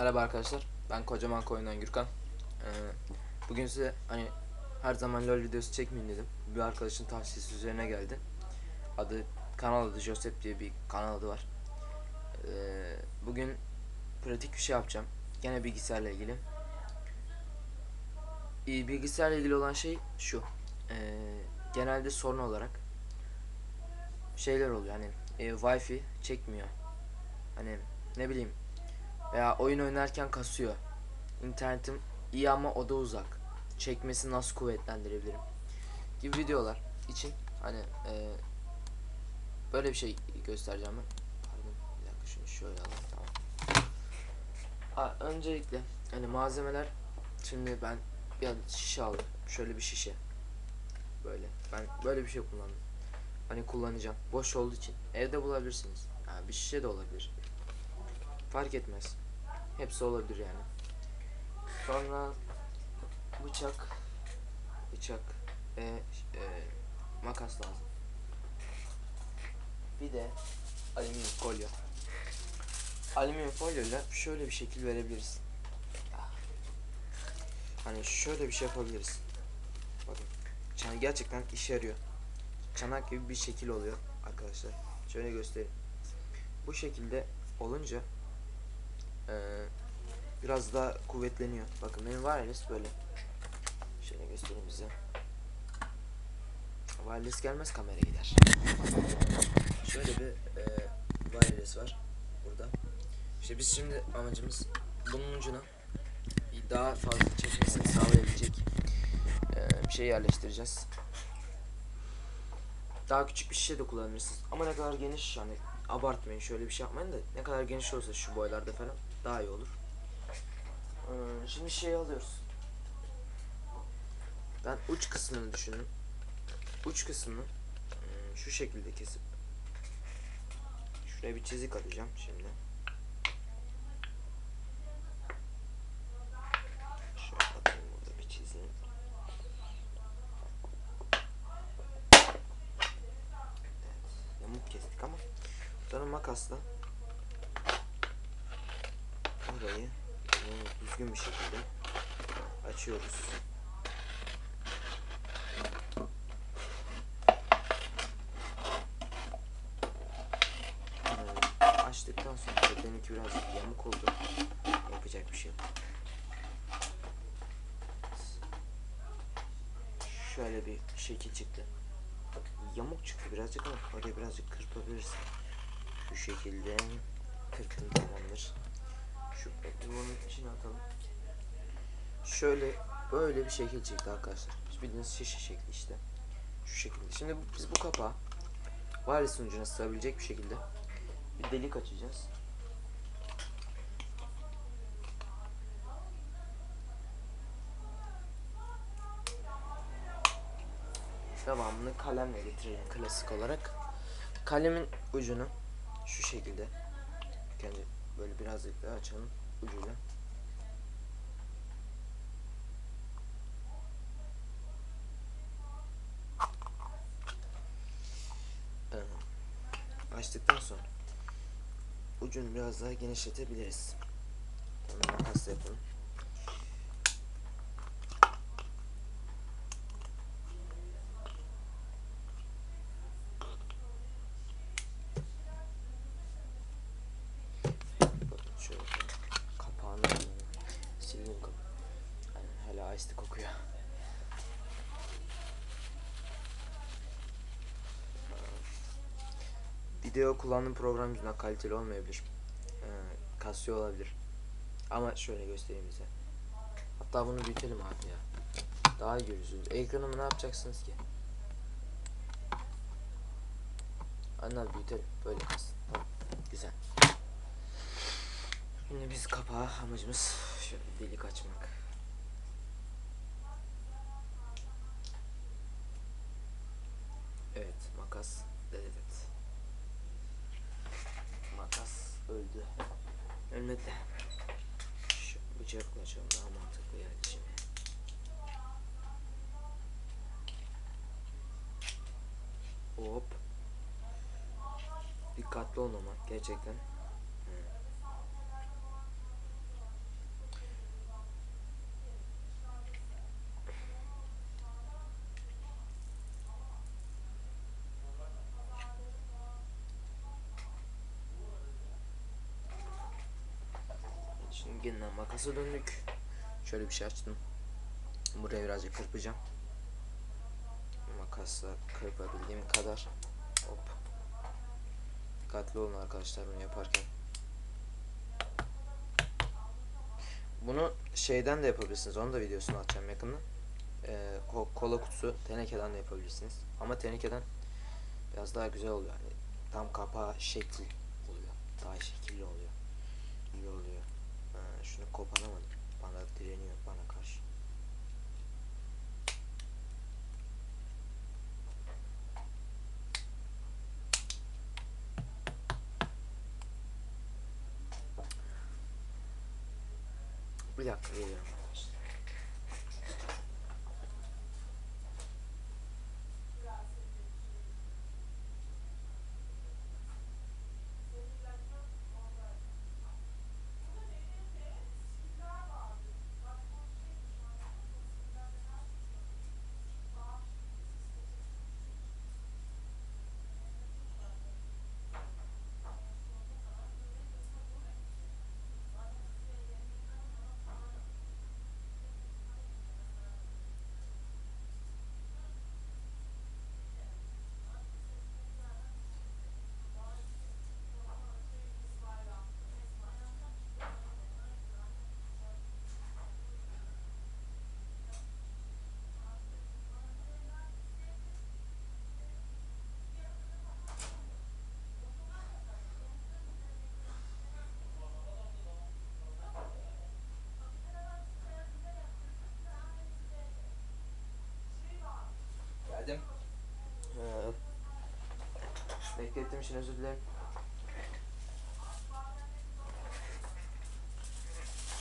Merhaba arkadaşlar. Ben Kocaman Koyundan Gürkan. Ee, bugün size hani her zaman LoL videosu çekmeyeyim dedim. Bir arkadaşın tavsiyesi üzerine geldi. Adı kanal adı Joseph diye bir kanal adı var. Ee, bugün pratik bir şey yapacağım. Gene bilgisayarla ilgili. İyi bilgisayarla ilgili olan şey şu. Ee, genelde sorun olarak şeyler oluyor. Hani e, Wi-Fi çekmiyor. Hani ne bileyim veya oyun oynarken kasıyor. İnternetim iyi ama o da uzak. Çekmesi nasıl kuvvetlendirebilirim? Gibi videolar için hani e, böyle bir şey göstereceğim ben. Pardon bir dakika şunu şöyle alalım tamam. Ha, öncelikle hani malzemeler şimdi ben adet şişe aldım. Şöyle bir şişe. Böyle. Ben böyle bir şey kullandım. Hani kullanacağım. Boş olduğu için. Evde bulabilirsiniz. Ha, bir şişe de olabilir. Fark etmez. Hepsi olabilir yani. Sonra bıçak, bıçak ve e, makas lazım. Bir de alüminyum folyo. Alüminyum folyoyla şöyle bir şekil verebiliriz. Hani şöyle bir şey yapabiliriz. Bakın. Yani gerçekten işe yarıyor. Çanak gibi bir şekil oluyor arkadaşlar. Şöyle göstereyim. Bu şekilde olunca ee, biraz daha kuvvetleniyor. Bakın benim wireless böyle. Şöyle göstereyim bize. Wireless gelmez kamera gider. Şöyle bir e, wireless var burada. İşte biz şimdi amacımız bunun ucuna daha fazla çekmesini sağlayabilecek e, bir şey yerleştireceğiz. Daha küçük bir şişe de kullanırsınız. Ama ne kadar geniş yani abartmayın şöyle bir şey yapmayın da ne kadar geniş olsa şu boylarda falan daha iyi olur. Ee, şimdi şeyi alıyoruz. Ben uç kısmını düşünün. Uç kısmını hmm, şu şekilde kesip şuraya bir çizik atacağım şimdi. Şöyle atayım burada bir çizeyim. Evet, yamuk kestik ama sonra makasla burayı düzgün bir şekilde açıyoruz. Açtıktan sonra benimki biraz yamuk oldu. Yapacak bir şey yok. Şöyle bir şekil çıktı. Yamuk çıktı birazcık ama oraya birazcık kırpabilirsin. Şu şekilde kırptım tamamdır. Şu bunun içine atalım. Şöyle böyle bir şekil çıktı arkadaşlar. Bildiğiniz şişe şekli işte. Şu şekilde. Şimdi biz bu kapağı wireless ucuna sığabilecek bir şekilde bir delik açacağız. Devamını kalemle getirelim klasik olarak. Kalemin ucunu şu şekilde önce böyle birazcık daha açalım ucuyla. Açtıktan sonra ucunu biraz daha genişletebiliriz. Makasla yapalım. Bakın şöyle kapağını sileyim kapı. Yani hala ice kokuyor. Video kullandığım program yüzünden kaliteli olmayabilir. Ee, kasıyor olabilir. Ama şöyle göstereyim bize. Hatta bunu büyütelim abi ya. Daha iyi görürsünüz. Ekranımı ne yapacaksınız ki? Anlar büyütelim. Böyle kalsın. Güzel. Şimdi biz kapağı amacımız şöyle delik açmak. Evet makas evet. Makas öldü. Ölmedi. Şu bıçakla açalım daha mantıklı yani şimdi. Hop. Dikkatli olmamak gerçekten. Şimdi yeniden makasa döndük. Şöyle bir şey açtım. Buraya birazcık kırpacağım. Makasla kırpabildiğim kadar. Hop. Dikkatli olun arkadaşlar bunu yaparken. Bunu şeyden de yapabilirsiniz. Onu da videosunu atacağım yakında. Ee, kola kutusu tenekeden de yapabilirsiniz. Ama tenekeden biraz daha güzel oluyor. Yani tam kapağı şekli oluyor. Daha şekilli oluyor. İyi oluyor. Şunu koparamadım. Bana direniyor bana karşı. Bir dakika geliyorum arkadaşlar. Geldim. Ee, beklettiğim için özür dilerim.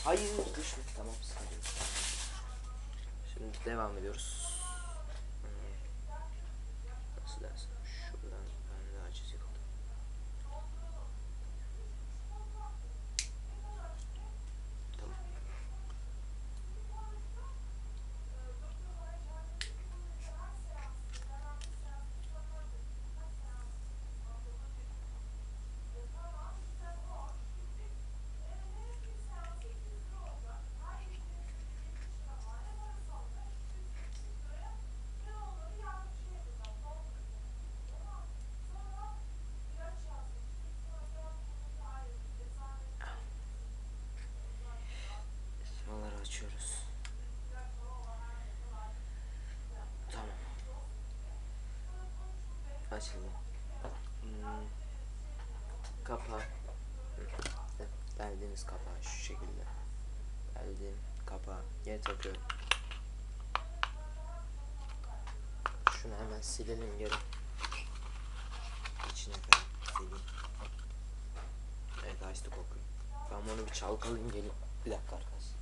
Hayır düşme. Tamam sıkıntı. Şimdi devam ediyoruz. Hmm. Nasıl dersin? Şuradan ben daha çizik aldım. Tamam. Semaları açıyoruz. Tamam. Açıldı. Hmm. Kapağı. Hı. Deldiğimiz kapağı şu şekilde. Deldiğim kapağı yere takıyorum. Şunu hemen silelim geri. İçine kadar sileyim. Evet açtı kokuyu. Ben bunu bir çalkalayayım geleyim. Bir dakika arkadaşlar.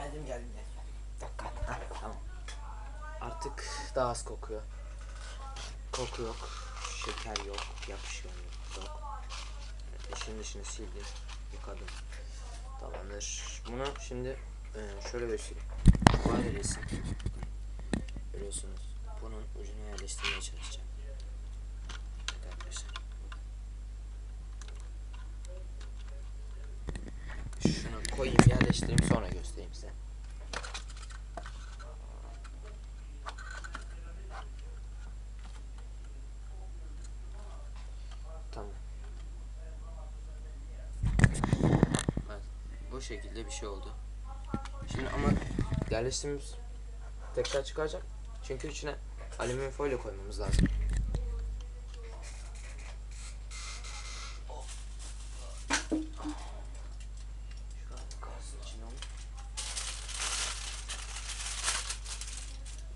Geldim geldim geldim. Bir dakika. Heh, tamam. Artık daha az kokuyor. Koku yok. Şeker yok. Yapışkan yok. İçini dışını sildim. Yıkadım. Tamamdır. Bunu şimdi e, şöyle göstereyim. Bu resim. Görüyorsunuz. Bunun ucunu yerleştirmeye çalışacağım. Şunu koyayım yerleştireyim sonra göstereyim size. Tamam. Evet, bu şekilde bir şey oldu. Şimdi ama yerleştirmemiz tekrar çıkaracak. Çünkü içine alüminyum folyo koymamız lazım.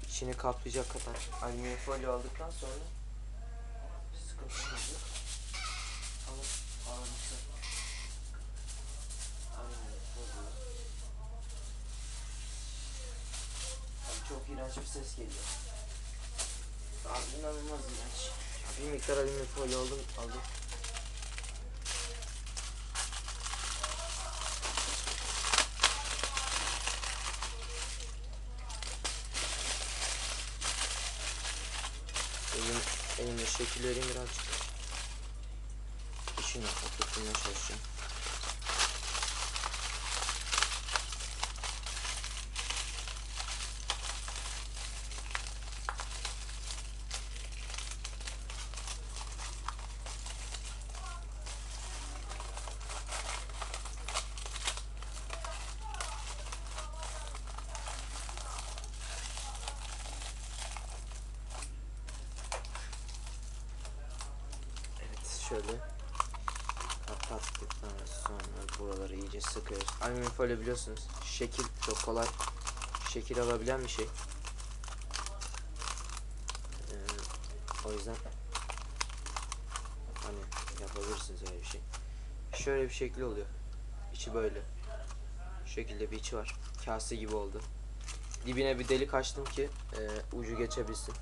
İçini kaplayacak kadar alüminyum folyo aldıktan sonra sıkıntımız yok. Ama ağırlıklı alüminyum folyo. Abi çok iğrenç bir ses geliyor. Abi inanılmaz. Ya bilmiyorum miktar alüminyum folyo aldım. aldım. Elim, elimle şekil vereyim birazcık. İşini oturtmaya çalışacağım. Evet şöyle kapattıktan sonra buraları iyice sıkıyoruz. Alüminyum folyo biliyorsunuz şekil çok kolay şekil alabilen bir şey. Ee, o yüzden hani yapabilirsiniz öyle bir şey. Şöyle bir şekli oluyor. İçi böyle. Şu şekilde bir içi var. Kase gibi oldu. Dibine bir delik açtım ki e, ucu geçebilsin.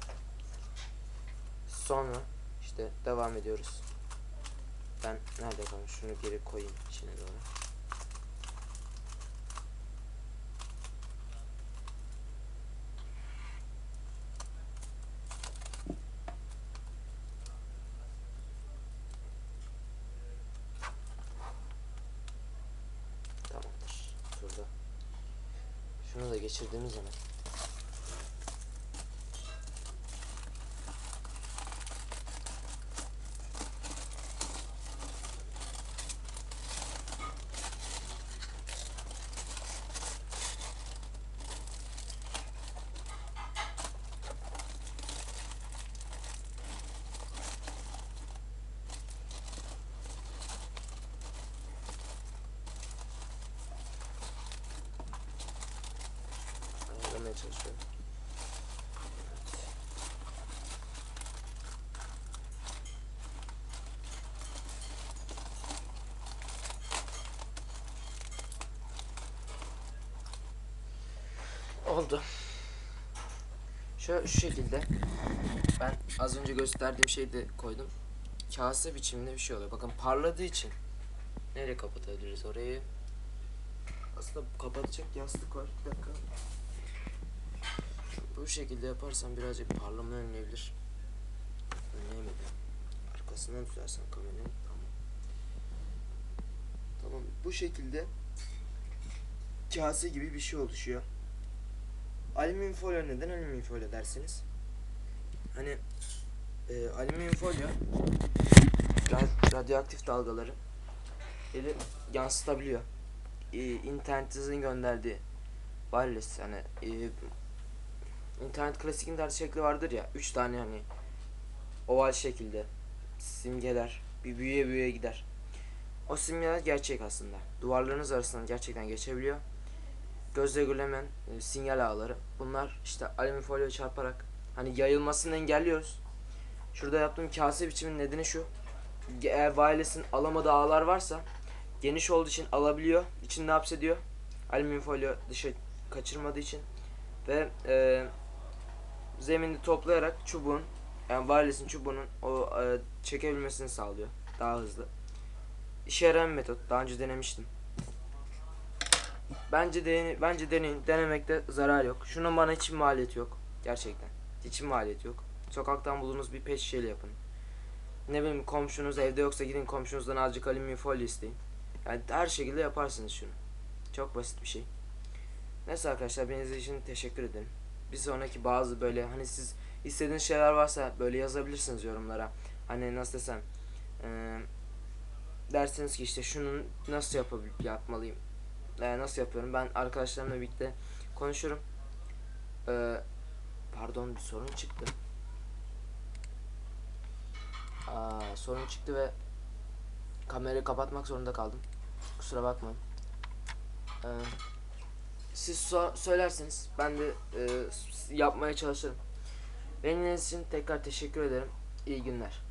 Sonra işte devam ediyoruz. Ben nerede kalmış? Şunu geri koyayım içine doğru. Tamamdır. Şurada. Şunu da geçirdiğimiz zaman Oldu. Şöyle şu şekilde ben az önce gösterdiğim şeyi de koydum. Kase biçiminde bir şey oluyor. Bakın parladığı için nereye kapatabiliriz orayı? Aslında kapatacak yastık var. Bir dakika. Bu şekilde yaparsam birazcık parlama önleyebilir. Önleyemedim. Arkasından tutarsan kamerayı. Tamam. Tamam. Bu şekilde kase gibi bir şey oluşuyor. Alüminyum folyo neden alüminyum folyo dersiniz? Hani e, alüminyum folyo ra- radyoaktif dalgaları eli yansıtabiliyor. E, internetinizin gönderdiği wireless hani e, internet klasik'in ders şekli vardır ya. Üç tane hani oval şekilde simgeler bir büyüye büyüye gider. O simgeler gerçek aslında. Duvarlarınız arasından gerçekten geçebiliyor. Gözle görülemeyen e, sinyal ağları. Bunlar işte alüminyum folyo çarparak hani yayılmasını engelliyoruz. Şurada yaptığım kase biçimin nedeni şu. Eğer wireless'in alamadığı ağlar varsa geniş olduğu için alabiliyor. İçinde hapsediyor. Alüminyum folyo dışa kaçırmadığı için ve e, zemini toplayarak çubuğun yani wireless'in çubuğunun o e, çekebilmesini sağlıyor. Daha hızlı. İşe yarayan metot. Daha önce denemiştim. Bence de bence deneyin. Denemekte zarar yok. Şunun bana hiç maliyeti yok. Gerçekten. Hiç maliyeti yok. Sokaktan bulduğunuz bir pet şişeyle yapın. Ne bileyim komşunuz evde yoksa gidin komşunuzdan azıcık alüminyum folyo isteyin. Yani her şekilde yaparsınız şunu. Çok basit bir şey. Neyse arkadaşlar beni için teşekkür ederim. Bir sonraki bazı böyle hani siz istediğiniz şeyler varsa böyle yazabilirsiniz yorumlara. Hani nasıl desem eee dersiniz ki işte şunu nasıl yapabil- yapmalıyım e, nasıl yapıyorum? Ben arkadaşlarımla birlikte konuşurum Ee, pardon bir sorun çıktı. Aa, sorun çıktı ve kamerayı kapatmak zorunda kaldım. Kusura bakmayın. Ee, siz so- söylerseniz ben de e, yapmaya çalışırım. Benim için tekrar teşekkür ederim. İyi günler